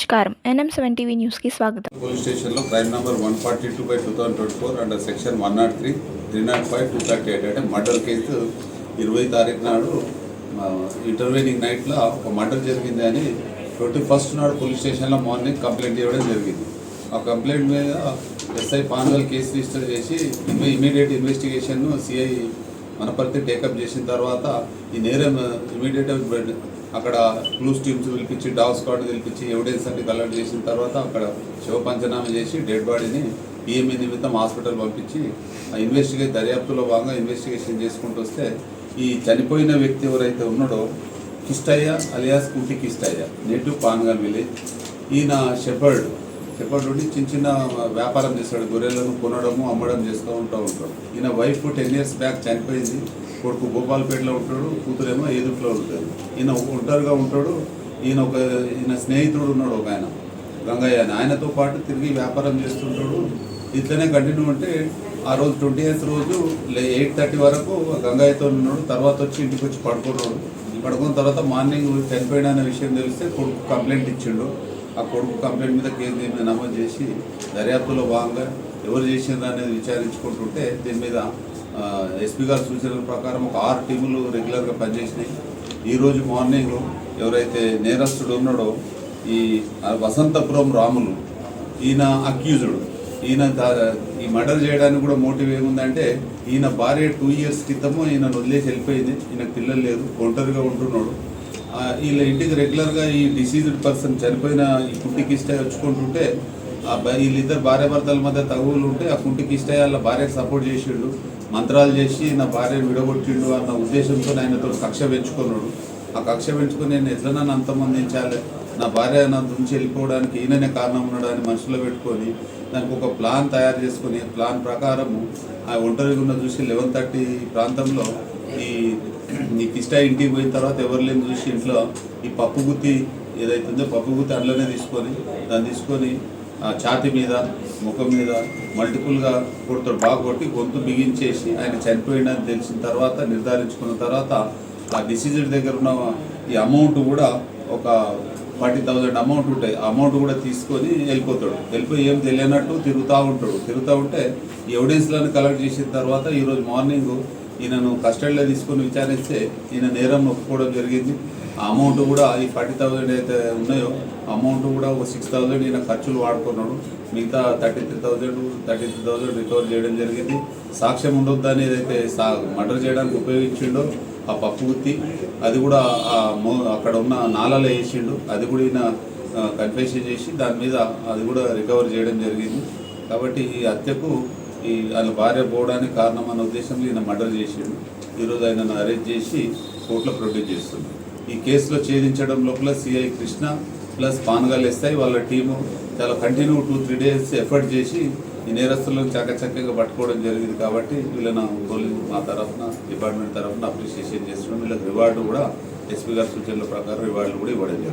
నమస్కారం. NM seven TV న్యూస్కి స్వాగతం. పోలీస్ స్టేషన్లో crime number one forty two by two thousand twenty four and section one not three three not five two thirty eight అంటే murder case ఇరవై తారీఖు నాడు intervening నైట్లో ఒక మర్డర్ జరిగింది అని ట్వంటీ ఫస్ట్ నాడు పోలీస్ స్టేషన్లో మార్నింగ్ కంప్లైంట్ ఇవ్వడం జరిగింది. ఆ కంప్లైంట్ మీద ఎస్ఐ పాన్వల్ కేసు రిజిస్టర్ చేసి immediate investigation CI Manaparthi take up చేసిన తర్వాత ఈ నేరం ఇమీడియట్ అక్కడ క్లూస్ టీమ్స్ పిలిపించి డాగ్ స్క్వాడ్ పిలిపించి ఎవిడెన్స్ అన్ని కలెక్ట్ చేసిన తర్వాత అక్కడ శివ పంచనామా చేసి డెడ్ బాడీని పిఎంఈ నిమిత్తం హాస్పిటల్ పంపించి ఆ ఇన్వెస్టిగేట్ దర్యాప్తులో భాగంగా ఇన్వెస్టిగేషన్ చేసుకుంటూ వస్తే ఈ చనిపోయిన వ్యక్తి ఎవరైతే ఉన్నాడో కిష్టయ్య అలియాస్ కుంటి కిష్టయ్య నేటివ్ పాన్గల్ విలేజ్. ఈయన షెఫర్డ్ షెపర్డ్ నుండి చిన్న చిన్న వ్యాపారం చేస్తాడు. గొర్రెలను కొనడము అమ్మడం చేస్తూ ఉంటా ఉంటాడు. ఈయన వైఫ్ టెన్ ఇయర్స్ బ్యాక్ చనిపోయింది. కొడుకు భోపాల్పేటలో ఉంటాడు. కూతురేమో ఏదుట్లో ఉంటుంది. ఈయన ఒంటరిగా ఉంటాడు. ఈయన ఒక ఈయన స్నేహితుడు ఉన్నాడు ఒక ఆయన గంగయ్య అని. ఆయనతో పాటు తిరిగి వ్యాపారం చేస్తుంటాడు. ఇట్లనే కంటిన్యూ అంటే ఆ రోజు ట్వంటీ ఎయిత్ రోజు ఎయిట్ థర్టీ వరకు గంగయ్యతో ఉన్నాడు. తర్వాత వచ్చి ఇంటికి వచ్చి పడుకున్నాడు. పడుకున్న తర్వాత మార్నింగ్ చనిపోయాడు అనే విషయం తెలిస్తే కొడుకు కంప్లైంట్ ఇచ్చిండు. ఆ కొడుకు కంప్లైంట్ మీద కేసు దీని మీద నమోదు చేసి దర్యాప్తులో భాగంగా ఎవరు చేసింది అనేది విచారించుకుంటుంటే దీని మీద ఎస్పీ గారి సూచనల ప్రకారం ఒక ఆరు టీములు రెగ్యులర్గా పనిచేసినాయి. ఈరోజు మార్నింగ్ ఎవరైతే నేరస్తుడు ఉన్నాడో ఈ వసంతపురం రాములు ఈయన అక్యూజుడు. ఈయన ఈ మర్డర్ చేయడానికి కూడా మోటివ్ ఏముందంటే ఈయన భార్య టూ ఇయర్స్ క్రితము ఈయన వదిలేసి వెళ్ళిపోయింది. ఈయన పిల్లలు లేదు ఒంటరిగా ఉంటున్నాడు. వీళ్ళ ఇంటికి రెగ్యులర్గా ఈ డిసీజ్డ్ పర్సన్ చనిపోయిన ఈ కుంటికి ఇష్ట వచ్చుకుంటుంటే ఆ వీళ్ళిద్దరు భార్య భర్తల మధ్య తగువులు ఉంటే ఆ కుంటికి ఇష్ట వాళ్ళ భార్యకు సపోర్ట్ చేసిండు మంత్రాలు చేసి నా భార్యను విడగొట్టిండు అన్న ఉద్దేశంతో ఆయనతో కక్ష పెంచుకున్నాడు. ఆ కక్ష పెంచుకొని నేను ఎట్లన్నా అంతమందించాలి నా భార్య నా నుంచి వెళ్ళిపోవడానికి ఈయననే కారణం ఉన్నాడని మనసులో పెట్టుకొని దానికి ఒక ప్లాన్ తయారు చేసుకొని ప్లాన్ ప్రకారము ఆ ఒంటరిగా ఉన్న చూసి లెవెన్ థర్టీ ప్రాంతంలో నీకు ఇష్ట ఇంటికి పోయిన తర్వాత ఎవరు లేని చూసి ఇంట్లో ఈ పప్పు గుత్తి ఏదైతుందో పప్పు గుత్తి అందులోనే తీసుకొని దాన్ని తీసుకొని ఆ ఛాతి మీద ముఖం మీద మల్టిపుల్గా కొడుతాడు బాగా కొట్టి గొంతు బిగించేసి ఆయన చనిపోయిందని తెలిసిన తర్వాత నిర్ధారించుకున్న తర్వాత ఆ డిసీజ్డ్ దగ్గర ఉన్న ఈ అమౌంట్ కూడా ఒక ఫార్టీ థౌజండ్ అమౌంట్ ఉంటాయి. ఆ అమౌంట్ కూడా తీసుకొని వెళ్ళిపోతాడు. వెళ్ళిపోయి ఏం తెలియనట్టు తిరుగుతూ ఉంటాడు. తిరుగుతూ ఉంటే ఎవిడెన్స్లను కలెక్ట్ చేసిన తర్వాత ఈరోజు మార్నింగ్ ఈయనను కస్టడీలో తీసుకొని విచారిస్తే ఈయన నేరం ఒప్పుకోవడం జరిగింది. ఆ అమౌంట్ కూడా ఈ ఫార్టీ థౌజండ్ అయితే ఉన్నాయో అమౌంట్ కూడా ఒక సిక్స్ థౌజండ్ ఈయన ఖర్చులు వాడుకున్నాడు. మిగతా thirty three thousand thirty three thousand recover చేయడం జరిగింది. సాక్ష్యం ఉండొద్దని ఏదైతే సా మర్డర్ చేయడానికి ఉపయోగించిండో ఆ పప్పు గుత్తి అది కూడా ఆ మో అక్కడ ఉన్న నాలలో వేసిండు. అది కూడా ఈయన కన్ఫెషన్ చేసి దాని మీద అది కూడా రికవర్ చేయడం జరిగింది. కాబట్టి ఈ హత్యకు ఈ వాళ్ళ భార్య పోవడానికి కారణం అన్న ఉద్దేశంలో ఈయన మర్డర్ చేసిండు. ఈరోజు ఆయనను అరెస్ట్ చేసి కోర్టులో ప్రొడ్యూస్ చేస్తుంది. ఈ కేసులో ఛేదించడం లోపల సిఐ కృష్ణ ప్లస్ పానగాలు వేస్తాయి వాళ్ళ టీము చాలా continue two three days effort చేసి ఈ నేరస్తులను చక్కచక్కగా పట్టుకోవడం జరిగింది కాబట్టి వీళ్ళని పోలీసు మా తరఫున డిపార్ట్మెంట్ తరఫున అప్రిషియేషన్ చేస్తున్నాం. వీళ్ళకి రివార్డు కూడా ఎస్పీ గారి సూచనల ప్రకారం రివార్డులు కూడా ఇవ్వడం జరిగింది